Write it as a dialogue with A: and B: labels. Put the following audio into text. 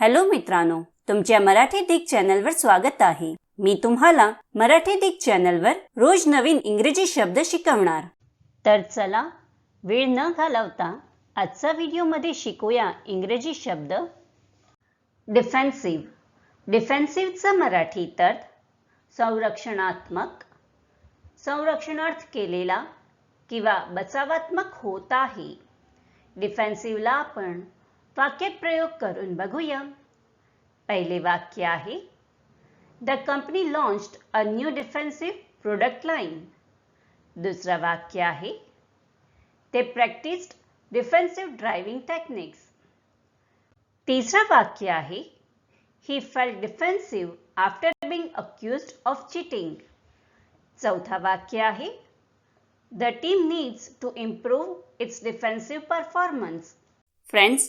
A: Hello मित्रांनो तुमच्या मराठी दिग चॅनलवर स्वागत आहे. मी तुम्हाला मराठी दिग चॅनलवर रोज नवीन इंग्रजी शब्द शिकवणार. तर चला वेळ न घालवता आजचा व्हिडिओमध्ये शिकूया इंग्रजी शब्द. डिफेन्सिव्ह डिफेन्सिव्हचं मराठी अर्थ संरक्षणात्मक. संरक्षणार्थ केलेला किंवा बचावात्मक होत आहे. डिफेन्सिव्हला आपण वाक्यात प्रयोग करून बघूया. पहिले वाक्य आहे the company launched a new defensive product line दुसरं वाक्य आहे ते प्रॅक्टिस्ड डिफेन्सिव्ह ड्रायव्हिंग टेक्निक्स तिसरं वाक्य आहे he felt defensive after being accused of cheating चौथा वाक्य आहे the team needs to improve its defensive performance friends